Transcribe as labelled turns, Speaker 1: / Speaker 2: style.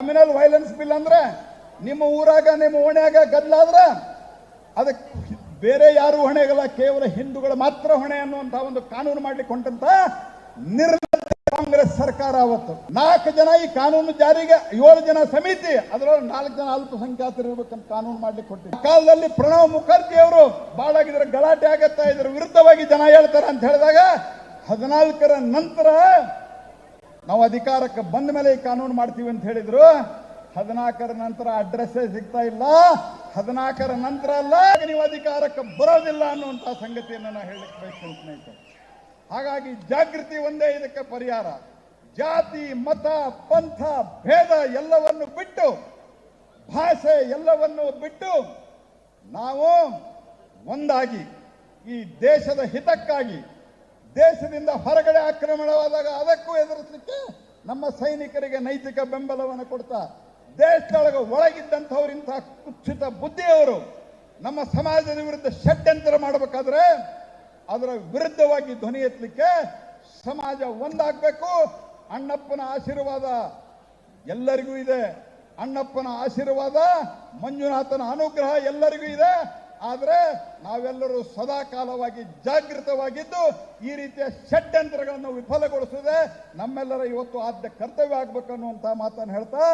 Speaker 1: Criminal violence bill ಅಂದ್ರೆ ನಿಮ್ಮ ಊರಾಗ, ನಿಮ್ಮ ಓಣ್ಯಾಗ ಗದ್ದಲಾದ್ರ ಅದಕ್ಕೆ ಬೇರೆ ಯಾರು ಹೊಣೆಗಲ್ಲ, ಕೇವಲ ಹಿಂದೂಗಳು ಮಾತ್ರ ಹೊಣೆ ಅನ್ನುವಂತ ಒಂದು ಕಾನೂನು ಮಾಡ್ಲಿಕ್ಕೆ ಹೊಂಟಂತ ನಿರ್ಲಜ್ಜ ಕಾಂಗ್ರೆಸ್ ಸರ್ಕಾರ ಅವತ್ತು. ನಾಲ್ಕು ಜನ ಈ ಕಾನೂನು ಜಾರಿಗೆ, ಏಳು ಜನ ಸಮಿತಿ, ಅದರೊಳಗೆ ನಾಲ್ಕು ಜನ ಅಲ್ಪಸಂಖ್ಯಾತರು ಇರ್ಬೇಕಂತ ಕಾನೂನು ಮಾಡ್ಲಿಕ್ಕೆ ಕೊಟ್ಟಿದ್ದ ಕಾಲದಲ್ಲಿ ಪ್ರಣವ್ ಮುಖರ್ಜಿ ಅವರು ಬಾಳಾಗಿದ್ರೆ ಗಲಾಟೆ ಆಗತ್ತಾ ಇದ್ರ, ವಿರುದ್ಧವಾಗಿ ಜನ ಹೇಳ್ತಾರೆ ಅಂತ ಹೇಳಿದಾಗ ಹದಿನಾಲ್ಕರ ನಂತರ ನಾವು ಅಧಿಕಾರಕ್ಕೆ ಬಂದ ಮೇಲೆ ಈ ಕಾನೂನು ಮಾಡ್ತೀವಿ ಅಂತ ಹೇಳಿದ್ರು. ಹದಿನಾಲ್ಕರ ನಂತರ ಅಡ್ರೆಸ್ಸೇ ಸಿಗ್ತಾ ಇಲ್ಲ. ಹದಿನಾಲ್ಕರ ನಂತರ ಅಲ್ಲ ನೀವು ಅಧಿಕಾರಕ್ಕೆ ಬರೋದಿಲ್ಲ ಅನ್ನುವಂತ ಸಂಗತಿಯನ್ನು ನಾನು ಹೇಳಲಿಕ್ಕೆ ಬಯಸ್ತೇನೆ ಹಾಗಾಗಿ ಜಾಗೃತಿ ಒಂದೇ ಇದಕ್ಕೆ ಪರಿಹಾರ. ಜಾತಿ, ಮತ, ಪಂಥ, ಭೇದ ಎಲ್ಲವನ್ನು ಬಿಟ್ಟು, ಭಾಷೆ ಎಲ್ಲವನ್ನು ಬಿಟ್ಟು ನಾವು ಒಂದಾಗಿ ಈ ದೇಶದ ಹಿತಕ್ಕಾಗಿ ದೇಶದಿಂದ ಹೊರಗಡೆ ಆಕ್ರಮಣವಾದಾಗ ಅದಕ್ಕೂ ಎದುರಿಸಲಿಕ್ಕೆ ನಮ್ಮ ಸೈನಿಕರಿಗೆ ನೈತಿಕ ಬೆಂಬಲವನ್ನು ಕೊಡ್ತಾ ದೇಶದೊಳಗೆ ಒಳಗಿದ್ದಂಥವರಿಂಥ ಕುತ್ಸಿತ ಬುದ್ಧಿಯವರು ನಮ್ಮ ಸಮಾಜದ ವಿರುದ್ಧ ಷಡ್ಯಂತರ ಮಾಡಬೇಕಾದ್ರೆ ಅದರ ವಿರುದ್ಧವಾಗಿ ಧ್ವನಿ ಎತ್ತಲಿಕ್ಕೆ ಸಮಾಜ ಒಂದಾಗಬೇಕು. ಅಣ್ಣಪ್ಪನ ಆಶೀರ್ವಾದ ಎಲ್ಲರಿಗೂ ಇದೆ. ಅಣ್ಣಪ್ಪನ ಆಶೀರ್ವಾದ ಮಂಜುನಾಥನ ಅನುಗ್ರಹ ಎಲ್ಲರಿಗೂ ಇದೆ. ಆದರೆ ನಾವೆಲ್ಲರೂ ಸದಾಕಾಲವಾಗಿ ಜಾಗೃತವಾಗಿದ್ದು ಈ ರೀತಿಯ ಷಡ್ಯಂತ್ರಗಳನ್ನು ವಿಫಲಗೊಳಿಸದೆ ನಮ್ಮೆಲ್ಲರ ಇವತ್ತು ಆದ್ಯ ಕರ್ತವ್ಯ ಆಗ್ಬೇಕು ಅನ್ನುವಂಥ ಮಾತನ್ನು ಹೇಳ್ತಾ